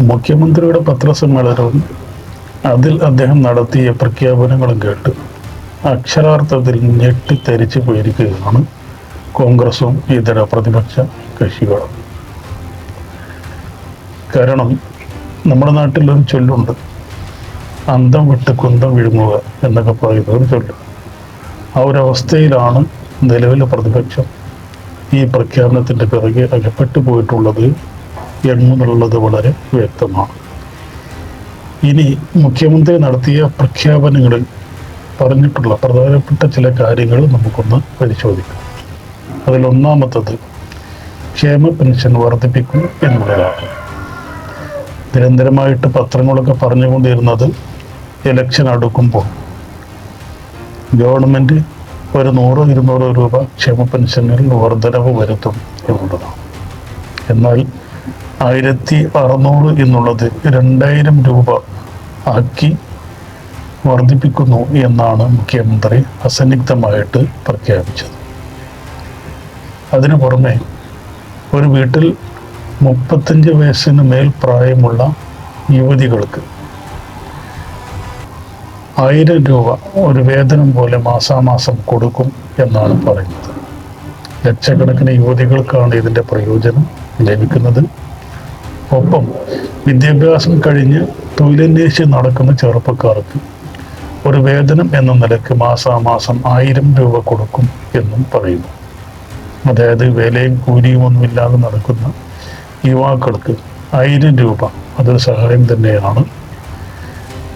മുഖ്യമന്ത്രിയുടെ പത്രസമ്മേളനവും അതിൽ അദ്ദേഹം നടത്തിയ പ്രഖ്യാപനങ്ങളും കേട്ട് അക്ഷരാർത്ഥത്തിൽ ഞെട്ടിത്തരിച്ചു പോയിരിക്കുകയാണ് കോൺഗ്രസും ഇതര പ്രതിപക്ഷ കക്ഷികളും. കാരണം നമ്മുടെ നാട്ടിലൊരു ചൊല്ലുണ്ട് അന്തം വിട്ട് കുന്തം വിഴുങ്ങുക എന്നൊക്കെ പറയുന്ന ഒരു ചൊല്ല്. ആ ഒരു അവസ്ഥയിലാണ് നിലവിലെ പ്രതിപക്ഷം ഈ പ്രഖ്യാപനത്തിന്റെ പിറകെ അകപ്പെട്ടു പോയിട്ടുള്ളത് എന്നുള്ളത് വളരെ വ്യക്തമാണ്. ഇനി മുഖ്യമന്ത്രി നടത്തിയ പ്രഖ്യാപനങ്ങളിൽ പറഞ്ഞിട്ടുള്ള പ്രധാനപ്പെട്ട ചില കാര്യങ്ങൾ നമുക്കൊന്ന് പരിശോധിക്കാം. അതിലൊന്നാമത്തത് ക്ഷേമ പെൻഷൻ വർദ്ധിപ്പിക്കും എന്നുള്ളതാണ്. നിരന്തരമായിട്ട് പത്രങ്ങളൊക്കെ പറഞ്ഞുകൊണ്ടിരുന്നത് ഇലക്ഷൻ അടുക്കുമ്പോൾ ഗവൺമെന്റ് ഒരു നൂറോ ഇരുന്നൂറോ രൂപ ക്ഷേമ പെൻഷനിൽ വർധനവ് വരുത്തും എന്നുള്ളതാണ്. എന്നാൽ ആയിരത്തി അറുന്നൂറ് എന്നുള്ളത് രണ്ടായിരം രൂപ ആക്കി വർദ്ധിപ്പിക്കുന്നു എന്നാണ് മുഖ്യമന്ത്രി അസന്നിഗ്ധമായിട്ട് പ്രഖ്യാപിച്ചത്. അതിനു പുറമെ ഒരു വീട്ടിൽ മുപ്പത്തഞ്ച് വയസ്സിന് മേൽ പ്രായമുള്ള യുവതികൾക്ക് ആയിരം രൂപ ഒരു വേതനം പോലെ മാസാമാസം കൊടുക്കും എന്നാണ് പറയുന്നത്. ലക്ഷക്കണക്കിന് യുവതികൾക്കാണ് ഇതിന്റെ പ്രയോജനം ലഭിക്കുന്നത്. ഒപ്പം വിദ്യാഭ്യാസം കഴിഞ്ഞ് തൊഴിലന്വേഷിച്ച് നടക്കുന്ന ചെറുപ്പക്കാർക്ക് ഒരു വേതനം എന്ന നിലയ്ക്ക് മാസാമാസം ആയിരം രൂപ കൊടുക്കും എന്നും പറയുന്നു. അതായത് വിലയും കൂലിയും ഒന്നുമില്ലാതെ നടക്കുന്ന യുവാക്കൾക്ക് ആയിരം രൂപ അതൊരു സഹായം തന്നെയാണ്.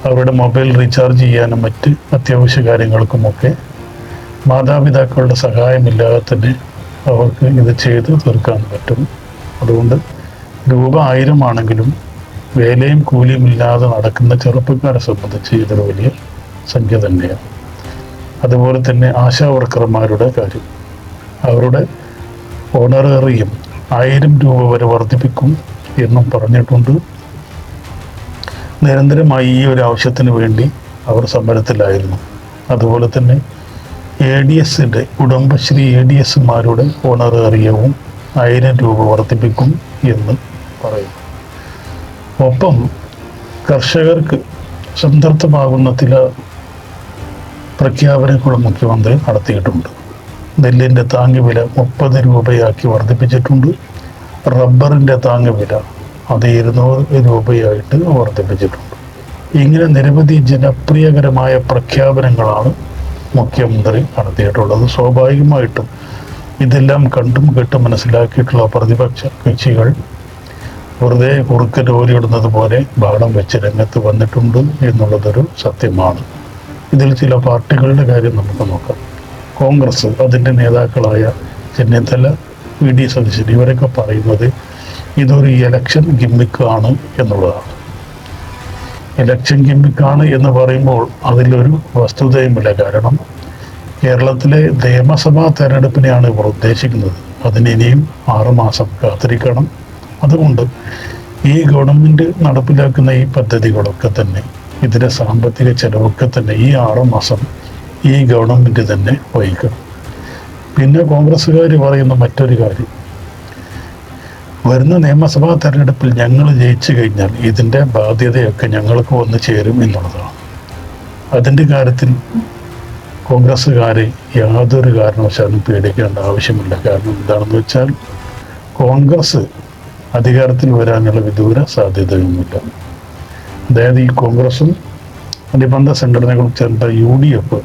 അവരുടെ മൊബൈൽ റീചാർജ് ചെയ്യാനും മറ്റ് അത്യാവശ്യ കാര്യങ്ങൾക്കുമൊക്കെ മാതാപിതാക്കളുടെ സഹായമില്ലാതെ തന്നെ അവർക്ക് ഇത് ചെയ്ത് തീർക്കാൻ പറ്റും. അതുകൊണ്ട് രൂപ ആയിരം ആണെങ്കിലും വേലയും കൂലിയും ഇല്ലാതെ നടക്കുന്ന ചെറുപ്പക്കാരെ സംബന്ധിച്ച് ഇതൊരു വലിയ സംഖ്യ തന്നെയാണ്. അതുപോലെ തന്നെ ആശാ വർക്കർമാരുടെ കാര്യം. അവരുടെ ഓണറേറിയം ആയിരം രൂപ വരെ വർദ്ധിപ്പിക്കും എന്നും പറഞ്ഞിട്ടുണ്ട്. നിരന്തരമായി ഈ ഒരു ആവശ്യത്തിന് വേണ്ടി അവർ സമരത്തിലായിരുന്നു. അതുപോലെ തന്നെ എ ഡി എസിന്റെ കുടുംബശ്രീ എ ഡി എസ്മാരുടെ ഓണറേറിയവും ആയിരം രൂപ വർദ്ധിപ്പിക്കും എന്ന് പറയും. ഒപ്പം കർഷകർക്ക് സംതൃപ്തമാകുന്ന ചില പ്രഖ്യാപനങ്ങളും മുഖ്യമന്ത്രി നടത്തിയിട്ടുണ്ട്. നെല്ലിന്റെ താങ്ങുവില മുപ്പത് രൂപയാക്കി വർദ്ധിപ്പിച്ചിട്ടുണ്ട്. റബ്ബറിന്റെ താങ്ങുവില അത് ഇരുന്നൂറ് രൂപയായിട്ട് വർദ്ധിപ്പിച്ചിട്ടുണ്ട്. ഇങ്ങനെ നിരവധി ജനപ്രിയകരമായ പ്രഖ്യാപനങ്ങളാണ് മുഖ്യമന്ത്രി നടത്തിയിട്ടുള്ളത്. സ്വാഭാവികമായിട്ടും ഇതെല്ലാം കണ്ടും കേട്ടും മനസ്സിലാക്കിയിട്ടുള്ള പ്രതിപക്ഷ കക്ഷികൾ വെറുതെ കുറുക്കൻ ഓരിയിടുന്നത് പോലെ ബഹളം വെച്ച് രംഗത്ത് വന്നിട്ടുണ്ട് എന്നുള്ളതൊരു സത്യമാണ്. ഇതിൽ ചില പാർട്ടികളുടെ കാര്യം നമുക്ക് നോക്കാം. കോൺഗ്രസ് അതിന്റെ നേതാക്കളായ ചെന്നിത്തല വി ഡി സതീശൻ ഇവരൊക്കെ പറയുന്നത് ഇതൊരു ഇലക്ഷൻ ഗിമ്മിക്കാണ് എന്നുള്ളതാണ്. ഇലക്ഷൻ ഗിമ്മിക്കാണ് എന്ന് പറയുമ്പോൾ അതിലൊരു വസ്തുതയുമില്ല. കാരണം കേരളത്തിലെ നിയമസഭാ തെരഞ്ഞെടുപ്പിനെയാണ് ഇവർ ഉദ്ദേശിക്കുന്നത്. അതിന് ഇനിയും ആറുമാസം കാത്തിരിക്കണം. അതുകൊണ്ട് ഈ ഗവൺമെന്റ് നടപ്പിലാക്കുന്ന ഈ പദ്ധതികളൊക്കെ തന്നെ ഇതിന്റെ സാമ്പത്തിക ചെലവൊക്കെ തന്നെ ഈ ആറ് മാസം ഈ ഗവൺമെന്റ് തന്നെ വഹിക്കണം. പിന്നെ കോൺഗ്രസ്സുകാർ പറയുന്ന മറ്റൊരു കാര്യം. വരുന്ന നിയമസഭാ തെരഞ്ഞെടുപ്പിൽ ഞങ്ങൾ ജയിച്ചു കഴിഞ്ഞാൽ ഇതിന്റെ ബാധ്യതയൊക്കെ ഞങ്ങൾക്ക് വന്നു ചേരും എന്നുള്ളതാണ്. അതിന്റെ കാര്യത്തിൽ കോൺഗ്രസ്സുകാരെ യാതൊരു കാരണവശാലും പേടിക്കേണ്ട ആവശ്യമില്ല. കാരണം എന്താണെന്ന് വെച്ചാൽ കോൺഗ്രസ് അധികാരത്തിൽ വരാനുള്ള വിദൂര സാധ്യതയൊന്നുമില്ല. അതായത് ഈ കോൺഗ്രസും അനുബന്ധ സംഘടനകളും ചേർന്ന യു ഡി എഫ്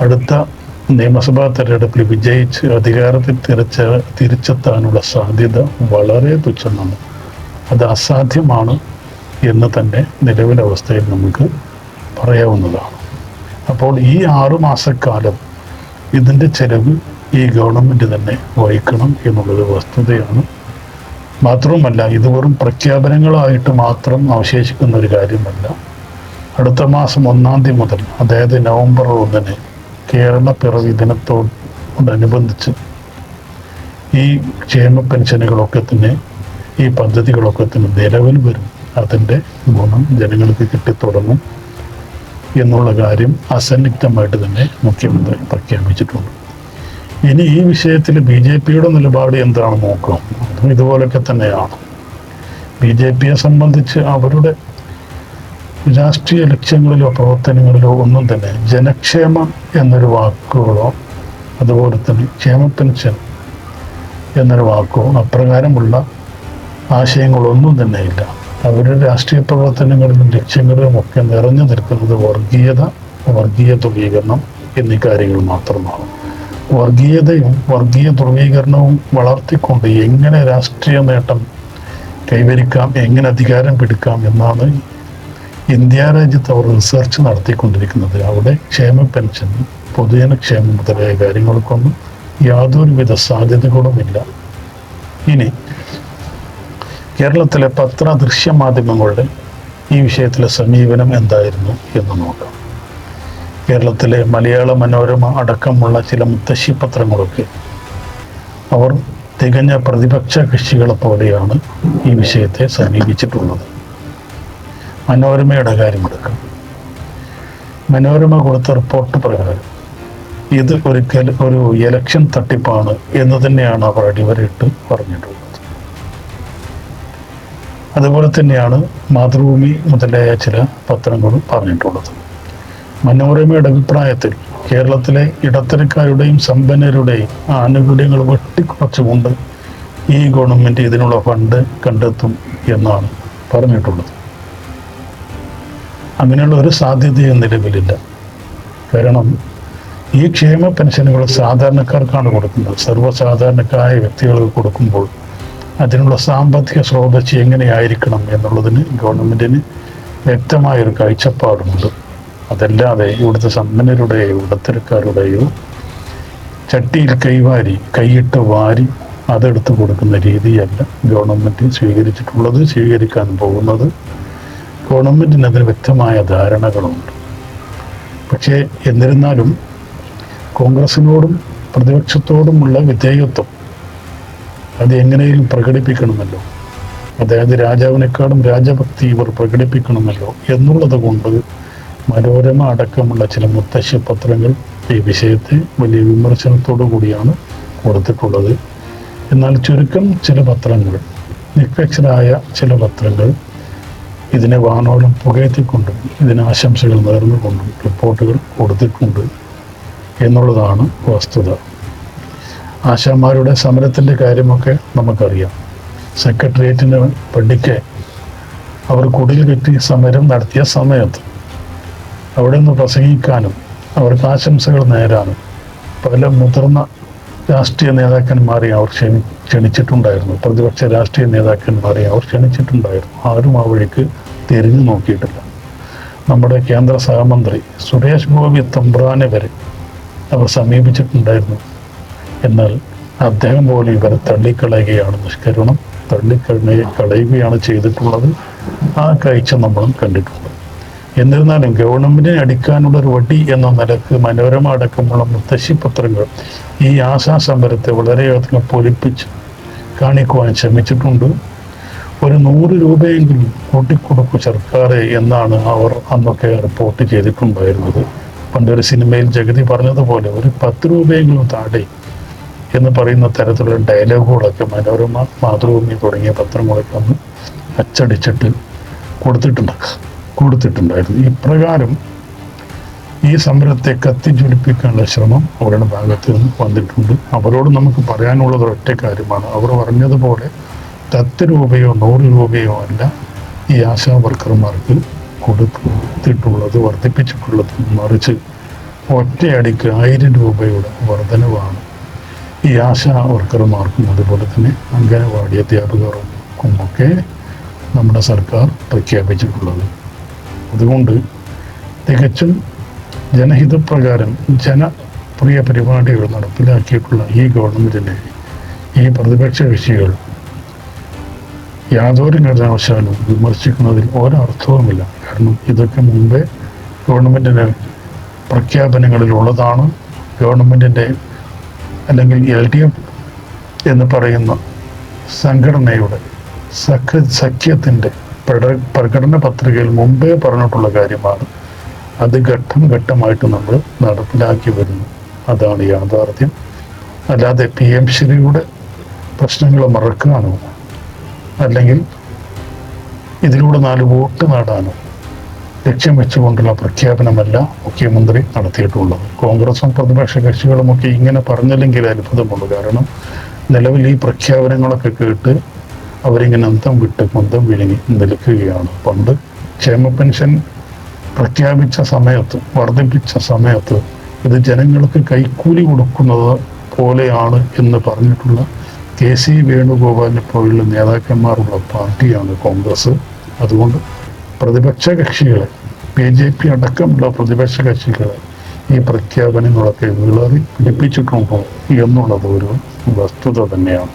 അടുത്ത നിയമസഭാ തെരഞ്ഞെടുപ്പിൽ വിജയിച്ച് അധികാരത്തിൽ തിരിച്ച തിരിച്ചെത്താനുള്ള സാധ്യത വളരെ തുച്ഛമാണ്. അത് അസാധ്യമാണ് എന്ന് തന്നെ നിലവിലെ അവസ്ഥയിൽ നമുക്ക് പറയാവുന്നതാണ്. അപ്പോൾ ഈ ആറുമാസക്കാലം ഇതിന്റെ ചെലവ് ഈ ഗവൺമെന്റ് തന്നെ വഹിക്കണം എന്നുള്ളത് വസ്തുതയാണ് മാത്രവുമല്ല ഇത് വെറും പ്രഖ്യാപനങ്ങളായിട്ട് മാത്രം അവശേഷിക്കുന്ന ഒരു കാര്യമല്ല. അടുത്ത മാസം ഒന്നാം തീയതി മുതൽ അതായത് നവംബർ ഒന്നിന് കേരള പിറവി ദിനത്തോടനുബന്ധിച്ച് ഈ ക്ഷേമ പെൻഷനുകളൊക്കെ തന്നെ ഈ പദ്ധതികളൊക്കെ തന്നെ നിലവിൽ വരും. അതിന്റെ ഗുണം ജനങ്ങൾക്ക് കിട്ടിത്തുടങ്ങും എന്നുള്ള കാര്യം അസന്നിഗ്ധമായിട്ട് തന്നെ മുഖ്യമന്ത്രി പ്രഖ്യാപിച്ചിട്ടുണ്ട്. ഇനി ഈ വിഷയത്തിൽ ബി ജെ പിയുടെ നിലപാട് എന്താണ് നോക്കാം? ഇതുപോലൊക്കെ തന്നെയാണ്. ബി ജെ പിയെ സംബന്ധിച്ച് അവരുടെ രാഷ്ട്രീയ ലക്ഷ്യങ്ങളിലോ പ്രവർത്തനങ്ങളിലോ ഒന്നും തന്നെ ജനക്ഷേമം എന്നൊരു വാക്കുകളോ അതുപോലെ തന്നെ ക്ഷേമ പെൻഷൻ എന്നൊരു വാക്കോ അപ്രകാരമുള്ള ആശയങ്ങളൊന്നും തന്നെ ഇല്ല. അവരുടെ രാഷ്ട്രീയ പ്രവർത്തനങ്ങളിലും ലക്ഷ്യങ്ങളിലും ഒക്കെ നിറഞ്ഞു നിൽക്കുന്നത് വർഗീയത വർഗീയ തുകീകരണം എന്നീ കാര്യങ്ങൾ മാത്രമാണ്. വർഗീയതയും വർഗീയ ധ്രുവീകരണവും വളർത്തിക്കൊണ്ട് എങ്ങനെ രാഷ്ട്രീയ നേട്ടം കൈവരിക്കാം എങ്ങനെ അധികാരം പിടിക്കാം എന്നാണ് ഇന്ത്യ രാജ്യത്ത് അവർ റിസർച്ച് നടത്തിക്കൊണ്ടിരിക്കുന്നത്. അവിടെ ക്ഷേമ പെൻഷൻ പൊതുജനക്ഷേമം മുതലായ കാര്യങ്ങൾക്കൊന്നും യാതൊരുവിധ സാധ്യതകളുമില്ല. ഇനി കേരളത്തിലെ പത്ര ദൃശ്യ മാധ്യമങ്ങളുടെ ഈ വിഷയത്തിലെ സമീപനം എന്തായിരുന്നു എന്ന് നോക്കാം. കേരളത്തിലെ മലയാള മനോരമ അടക്കമുള്ള ചില മുത്തശ്ശി പത്രങ്ങളൊക്കെ അവർ തികഞ്ഞ പ്രതിപക്ഷ കക്ഷികളെ പോലെയാണ് ഈ വിഷയത്തെ സമീപിച്ചിട്ടുള്ളത്. മനോരമയുടെ കാര്യമെടുക്കാം മനോരമ കൊടുത്ത റിപ്പോർട്ട് പ്രകാരം ഇത് ഒരിക്കൽ ഒരു എലക്ഷൻ തട്ടിപ്പാണ് എന്ന് തന്നെയാണ് അവർ അടിവരയിട്ട് പറഞ്ഞിട്ടുള്ളത്. അതുപോലെ തന്നെയാണ് മാതൃഭൂമി മുതലായ ചില പത്രങ്ങളും പറഞ്ഞിട്ടുള്ളത്. മനോരമയുടെ അഭിപ്രായത്തിൽ കേരളത്തിലെ ഇടത്തരക്കാരുടെയും സമ്പന്നരുടെയും ആനുകൂല്യങ്ങൾ വെട്ടിക്കുറച്ചുകൊണ്ട് ഈ ഗവൺമെന്റ് ഇതിനുള്ള ഫണ്ട് കണ്ടെത്തും എന്നാണ് പറഞ്ഞിട്ടുള്ളത്. അങ്ങനെയുള്ള ഒരു സാധ്യതയും നിലവിലില്ല. കാരണം ഈ ക്ഷേമ പെൻഷനുകൾ സാധാരണക്കാർക്കാണ് കൊടുക്കുന്നത്. സർവസാധാരണക്കാരായ വ്യക്തികൾക്ക് കൊടുക്കുമ്പോൾ അതിനുള്ള സാമ്പത്തിക സ്രോതസ് എങ്ങനെയായിരിക്കണം എന്നുള്ളതിന് ഗവൺമെന്റിന് വ്യക്തമായൊരു കാഴ്ചപ്പാടുണ്ട്. അതല്ലാതെ ഇവിടുത്തെ സമ്പന്നരുടെയോ ഇടത്തരക്കാരുടെയോ ചട്ടിയിൽ കൈവാരി കൈയിട്ട് വാരി അതെടുത്ത് കൊടുക്കുന്ന രീതിയല്ല ഗവൺമെന്റ് സ്വീകരിച്ചിട്ടുള്ളത് സ്വീകരിക്കാൻ പോകുന്നത്. ഗവൺമെന്റിന് അതിന് വ്യക്തമായ ധാരണകളുണ്ട്. പക്ഷേ എന്നിരുന്നാലും കോൺഗ്രസിനോടും പ്രതിപക്ഷത്തോടുമുള്ള വിധേയത്വം അത് എങ്ങനെയും പ്രകടിപ്പിക്കണമല്ലോ? അതായത് രാജാവിനെക്കാളും രാജഭക്തി ഇവർ പ്രകടിപ്പിക്കണമല്ലോ എന്നുള്ളത് കൊണ്ട് മനോരമ അടക്കമുള്ള ചില മുത്തശ്ശി പത്രങ്ങൾ ഈ വിഷയത്തെ വലിയ വിമർശനത്തോടു കൂടിയാണ് കൊടുത്തിട്ടുള്ളത്. എന്നാൽ ചുരുക്കം ചില പത്രങ്ങൾ നിഷ്പക്ഷരായ ചില പത്രങ്ങൾ ഇതിനെ വാനോളം പുകയത്തിക്കൊണ്ടും ഇതിന് ആശംസകൾ നേർന്നുകൊണ്ടും റിപ്പോർട്ടുകൾ കൊടുത്തിട്ടുണ്ട് എന്നുള്ളതാണ് വസ്തുത. ആശാമാരുടെ സമരത്തിന്റെ കാര്യമൊക്കെ നമുക്കറിയാം. സെക്രട്ടേറിയറ്റിന് പഠിക്കെ അവർ കുടിൽ കെട്ടി സമരം നടത്തിയ സമയത്ത് അവിടെ നിന്ന് പ്രസംഗിക്കാനും അവർക്ക് ആശംസകൾ നേരാനും പല മുതിർന്ന രാഷ്ട്രീയ നേതാക്കന്മാരെ അവർ ക്ഷണി ക്ഷണിച്ചിട്ടുണ്ടായിരുന്നു. പ്രതിപക്ഷ രാഷ്ട്രീയ നേതാക്കന്മാരെ അവർ ക്ഷണിച്ചിട്ടുണ്ടായിരുന്നു. ആരും ആ വഴിക്ക് തിരിഞ്ഞു നോക്കിയിട്ടില്ല. നമ്മുടെ കേന്ദ്ര സഹമന്ത്രി സുരേഷ് ഗോപി തമ്പ്രാനെ വരെ അവർ സമീപിച്ചിട്ടുണ്ടായിരുന്നു. എന്നാൽ അദ്ദേഹം പോലെ ഇവരെ തള്ളിക്കളയുകയാണ് നിഷ്കരണം തള്ളിക്കളയുകയാണ് ചെയ്തിട്ടുള്ളത്. ആ കാഴ്ച നമ്മളും കണ്ടിട്ടുണ്ട്. എന്നിരുന്നാലും ഗവൺമെന്റിനെ അടിക്കാനുള്ള ഒരു വടി എന്ന നിലയ്ക്ക് മനോരമ അടക്കമുള്ള മുത്തശ്ശി പത്രങ്ങൾ ഈ ആശാ സമരത്തെ വളരെയധികം പൊലിപ്പിച്ച് കാണിക്കുവാൻ ശ്രമിച്ചിട്ടുണ്ട്. ഒരു നൂറ് രൂപയെങ്കിലും കൂട്ടിക്കൊടുക്കും സർക്കാർ എന്നാണ് അവർ അന്നൊക്കെ റിപ്പോർട്ട് ചെയ്തിട്ടുണ്ടായിരുന്നത്. പണ്ടൊരു സിനിമയിൽ ജഗതി പറഞ്ഞതുപോലെ ഒരു പത്ത് രൂപയെങ്കിലും താഴെ എന്ന് പറയുന്ന തരത്തിലുള്ള ഡയലോഗുകളൊക്കെ മനോരമ മാതൃഭൂമി തുടങ്ങിയ പത്രങ്ങളൊക്കെ ഒന്ന് അച്ചടിച്ചിട്ട് കൊടുത്തിട്ടുണ്ട് കൊടുത്തിട്ടുണ്ടായിരുന്നു. ഇപ്രകാരം ഈ സമരത്തെ കത്തിജ്വലിപ്പിക്കാനുള്ള ശ്രമം അവരുടെ ഭാഗത്ത് നിന്ന് വന്നിട്ടുണ്ട്. അവരോട് നമുക്ക് പറയാനുള്ളത് ഒറ്റ കാര്യമാണ്. അവർ പറഞ്ഞതുപോലെ പത്ത് രൂപയോ നൂറ് രൂപയോ അല്ല ഈ ആശാ വർക്കർമാർക്ക് കൊടുത്തിട്ടുള്ളത് വർദ്ധിപ്പിച്ചിട്ടുള്ളത്. മറിച്ച് ഒറ്റയടിക്ക് ആയിരം രൂപയുടെ വർധനവാണ് ഈ ആശാ വർക്കർമാർക്കും അതുപോലെ തന്നെ അംഗനവാടി അധ്യാപകർക്കും ഒക്കെ നമ്മുടെ സർക്കാർ പ്രഖ്യാപിച്ചിട്ടുള്ളത്. അതുകൊണ്ട് തികച്ചും ജനഹിതപ്രകാരം ജനപ്രിയ പരിപാടികൾ നടപ്പിലാക്കിയിട്ടുള്ള ഈ ഗവൺമെന്റിനെ ഈ പ്രതിപക്ഷ കക്ഷികൾ യാതൊരു കാരണവശാലും വിമർശിക്കുന്നതിൽ ഒരർത്ഥവുമില്ല. കാരണം ഇതൊക്കെ മുമ്പേ ഗവൺമെന്റിന്റെ പ്രഖ്യാപനങ്ങളിലുള്ളതാണ്. ഗവൺമെന്റിന്റെ അല്ലെങ്കിൽ എൽ ഡി എഫ് എന്ന് പറയുന്ന സംഘടനയുടെ സഖ്യ സഖ്യത്തിന്റെ പ്രകടന പത്രികയിൽ മുമ്പേ പറഞ്ഞിട്ടുള്ള കാര്യമാണ്. അത് ഘട്ടം ഘട്ടമായിട്ട് നമ്മൾ നടപ്പിലാക്കി വരുന്നു. അതാണ് യാഥാർത്ഥ്യം. അല്ലാതെ പി എം ശ്രീയുടെ പ്രശ്നങ്ങൾ മറക്കാനോ അല്ലെങ്കിൽ ഇതിലൂടെ നാല് വോട്ട് നേടാനോ ലക്ഷ്യം വെച്ചുകൊണ്ടുള്ള പ്രഖ്യാപനമല്ല മുഖ്യമന്ത്രി നടത്തിയിട്ടുള്ളത്. കോൺഗ്രസും പ്രതിപക്ഷ കക്ഷികളുമൊക്കെ ഇങ്ങനെ പറഞ്ഞില്ലെങ്കിൽ അത്ഭുതമുള്ളൂ. കാരണം നിലവിൽ ഈ പ്രഖ്യാപനങ്ങളൊക്കെ കേട്ട് അവരിങ്ങനെ അന്തം വിട്ട് കുന്തം വിഴുങ്ങി നിൽക്കുകയാണ്. പണ്ട് ക്ഷേമ പെൻഷൻ പ്രഖ്യാപിച്ച സമയത്ത് വർദ്ധിപ്പിച്ച സമയത്ത് ഇത് ജനങ്ങൾക്ക് കൈക്കൂലി കൊടുക്കുന്നത് പോലെയാണ് എന്ന് പറഞ്ഞിട്ടുള്ള കെ സി വേണുഗോപാലിനെ പോലുള്ള നേതാക്കന്മാരുള്ള പാർട്ടിയാണ് കോൺഗ്രസ്. അതുകൊണ്ട് പ്രതിപക്ഷ കക്ഷികളെ ബി ജെ പി അടക്കമുള്ള പ്രതിപക്ഷ കക്ഷികളെ ഈ പ്രഖ്യാപനങ്ങളൊക്കെ വിളറി പിടിപ്പിച്ചിട്ടുണ്ടോ എന്നുള്ളത് ഒരു വസ്തുത തന്നെയാണ്.